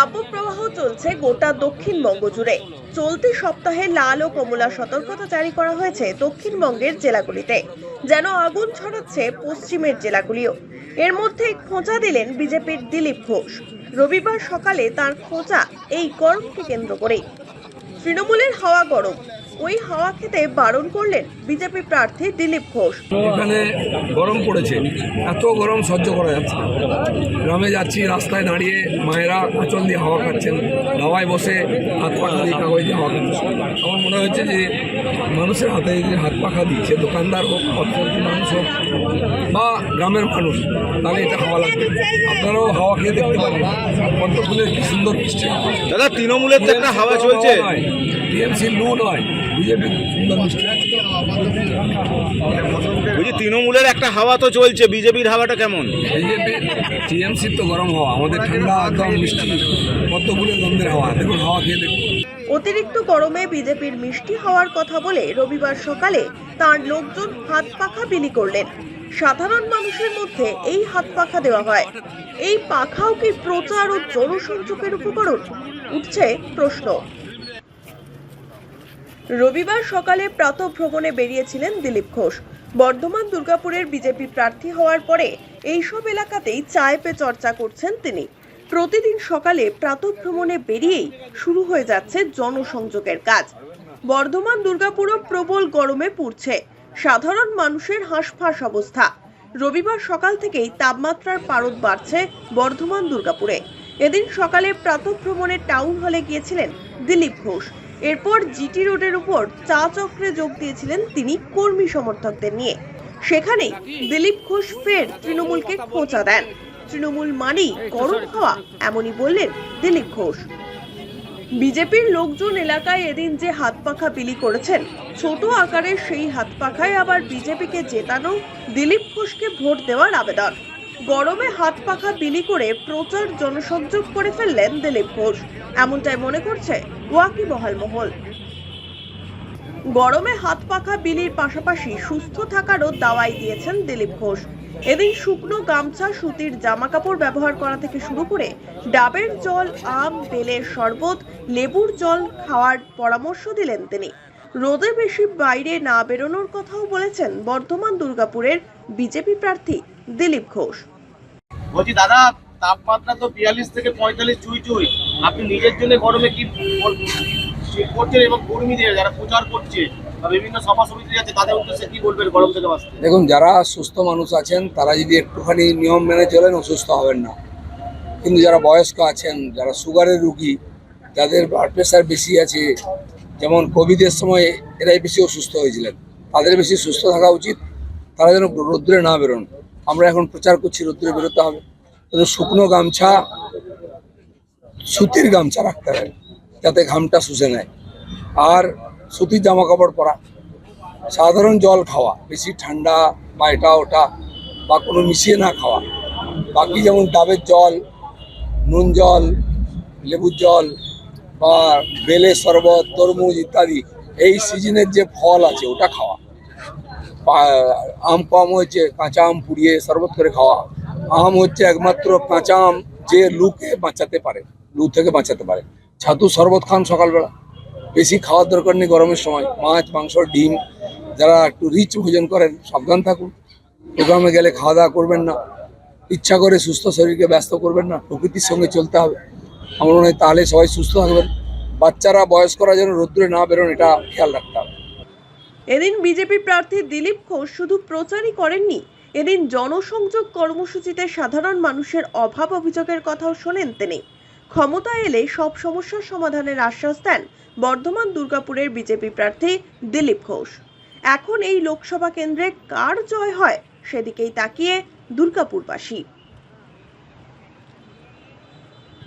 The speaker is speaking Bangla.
তাপপ্রবাহ চলছে গোটা দক্ষিণবঙ্গ জুড়ে। চলতি সপ্তাহে লাল ও কমলা সতর্কতা জারি করা হয়েছে দক্ষিণবঙ্গের জেলাগুলিতে, যেন আগুন ছড়াচ্ছে পশ্চিমের জেলাগুলিও। এর মধ্যে খোঁচা দিলেন বিজেপির দিলীপ ঘোষ। রবিবার সকালে তার খোঁচা এই গরমকে কেন্দ্র করে তৃণমূলের হাওয়া গরম। ওই হাওয়া খেতে বারণ করলেন বিজেপি প্রার্থী দিলীপ ঘোষ। এখানে গরম পড়েছে এত গরম সহ্য করা যাচ্ছে গ্রামে যাচ্ছি রাস্তায় দাঁড়িয়ে মায়েরা আঁচল দিয়ে হাওয়া খাচ্ছেন দাওয়ায় বসে হাত পাখা দিয়ে কাগজ দিয়ে হাওয়া খাচ্ছে আমার মনে হচ্ছে যে মানুষের হাতে যদি হাত পাখা দিচ্ছে দোকানদার হোক অর্থনীতি মানুষ হোক বা গ্রামের মানুষ তাহলে এটা হাওয়া লাগবে। আপনারাও হাওয়া খেয়ে দেখতে পারেন পদ্ম ফুলের কি সুন্দর মিষ্টি দাদা তৃণমূলের তো একটা হাওয়া চলছে। টিএমসি লু নয়। বলছি তৃণমূলের একটা হাওয়া তো চলছে বিজেপির হাওয়াটা কেমন? বিজেপি টিএমসির তো গরম হাওয়া আমাদের ঠান্ডা একদম মিষ্টি কতগুলো গন্ধের হাওয়া দেখুন হাওয়া খেয়ে দেখুন। অতিরিক্ত গরমে বিজেপির মিষ্টি হওয়ার কথা বলে রবিবার সকালে তার লোকজন হাত পাখা বিলি করলেন। সাধারণ মানুষের মধ্যে এই হাত পাখা দেওয়া হয়। এই পাখাও কি প্রচার ও জনসংযোগের উপকরণ? উঠছে প্রশ্ন। রবিবার সকালে প্রাতঃ ভ্রমণে বেরিয়েছিলেন দিলীপ ঘোষ। বর্ধমান দুর্গাপুরের বিজেপি প্রার্থী হওয়ার পরে এইসব এলাকাতেই চায় পে চর্চা করছেন তিনি। প্রতিদিন সকালে প্রাতঃ ভ্রমণে বেরিয়েই শুরু হয়ে যাচ্ছে জনসংযোগের কাজ। বর্ধমান দুর্গাপুরও প্রবল গরমে পুড়ছে। সাধারণ মানুষের হাঁসফাঁস অবস্থা। রবিবার সকাল থেকেই তাপমাত্রার পারদ বাড়ছে বর্ধমান দুর্গাপুরে। এদিন সকালে প্রাতঃ ভ্রমণে টাউন হলে গিয়েছিলেন দিলীপ ঘোষ। এরপর জিটি রোডের উপর চা চক্রে যোগ দিয়েছিলেন তিনি কর্মী সমর্থকদের নিয়ে। সেখানেই দিলীপ ঘোষ ফের তৃণমূলকে খোঁচা দেন। তৃণমূল মানেই গরম হওয়া এমনই বললেন দিলীপ ঘোষ। বিজেপির লোকজন এলাকায় এদিন যে হাত পাখা বিলি করেছেন, ছোট আকারের সেই হাত পাখায় আবার বিজেপিকে জেতানো দিলীপ ঘোষকে ভোট দেওয়ার আবেদন। গরমে হাত পাখা বিলি করে প্রচার জনসংযোগ করে ফেললেন দিলীপ ঘোষ। এমনটাই মনে করছে ওয়াকিবহাল মহল। গরমে হাত পাখা বিলির পাশাপাশি সুস্থ থাকারও দাওয়াই দিয়েছেন দিলীপ ঘোষ। এদিন শুকনো গামছা, সুতির জামা কাপড় ব্যবহার করা থেকে শুরু করে ডাবের জল, আম, বেলের শরবত, লেবুর জল খাওয়ার পরামর্শ দিলেন তিনি। রোদে বেশি বাইরে না বেরোনোর কথাও বলেছেন বর্ধমান দুর্গাপুরের বিজেপি প্রার্থী দিলীপ ঘোষ। বলছি দাদা তাপমাত্রা তো বিয়াল্লিশ থেকে পঁয়তাল্লিশ চুই চুই। আপনি নিজের জন্য গরমে কি করছেন এবং কর্মীদের যারা প্রচার করছে বিভিন্ন সভা সমিতি আছে তাদের উদ্দেশ্যে কি বলবেন গরম থেকে বাঁচতে? দেখুন যারা সুস্থ মানুষ আছেন তারা যদি একটুখানি নিয়ম মেনে চলেন অসুস্থ হবেন না। কিন্তু যারা বয়স্ক আছেন যারা সুগারের রুগী যাদের ব্লাড প্রেশার বেশি আছে যেমন কোভিডের সময় এরাই বেশি অসুস্থ হয়েছিলেন। তাদের বেশি সুস্থ থাকা উচিত। তারা যেন রোদ্রে না বেরোন। আমরা এখন প্রচার করছি রোদ্রে বেরোতে হবে। কিন্তু শুকনো গামছা, সুতির গামছা রাখতে হবে, যাতে ঘামটা শুষে নেয়। আর সুতির জামা কাপড় পরা, সাধারণ জল খাওয়া, বেশি ঠান্ডা বা এটা ওটা, বা কোনো মিশিয়ে না খাওয়া। বাকি যেমন ডাবের জল, নুন জল, লেবুর জল বা বেলের শরবত, তরমুজ ইত্যাদি, এই সিজনের যে ফল আছে, ওটা খাওয়া। আম কম হয়েছে, কাঁচা আম পুড়িয়ে শরবত করে খাওয়া। আম হচ্ছে একমাত্র কাঁচা আম যে লুকে বাঁচাতে পারে, লু থেকে বাঁচাতে পারে। ছাতু শরবত খান সকালবেলা। বেশি খাওয়ার দরকার নেই গরমের সময়। মাছ, মাংস, ডিম, যারা একটু রিচ ভোজন করেন, সাবধান থাকুন। প্রোগ্রামে গেলে খাওয়া দাওয়া করবেন না। ইচ্ছা করে সুস্থ শরীরকে ব্যস্ত করবেন না। প্রকৃতির সঙ্গে চলতে হবে। আমার মনে হয় তাহলে সবাই সুস্থ থাকবেন। বাচ্চারা বয়স্করা যেন রোদ্রে না বেরোন, এটা খেয়াল রাখতে হবে। এদিন বিজেপি প্রার্থী দিলীপ ঘোষ শুধু প্রচারই করেননি, এদিন জনসংযোগ কর্মসূচিতে সাধারণ মানুষের অভাব অভিযোগের কথাও শোনেন তিনি। ক্ষমতা এলে সব সমস্যার সমাধানের আশ্বাস দেন বর্ধমান দুর্গাপুরের বিজেপি প্রার্থী দিলীপ ঘোষ। এখন এই লোকসভা কেন্দ্রে কার জয় হয়, সেদিকেই তাকিয়ে দুর্গাপুরবাসী।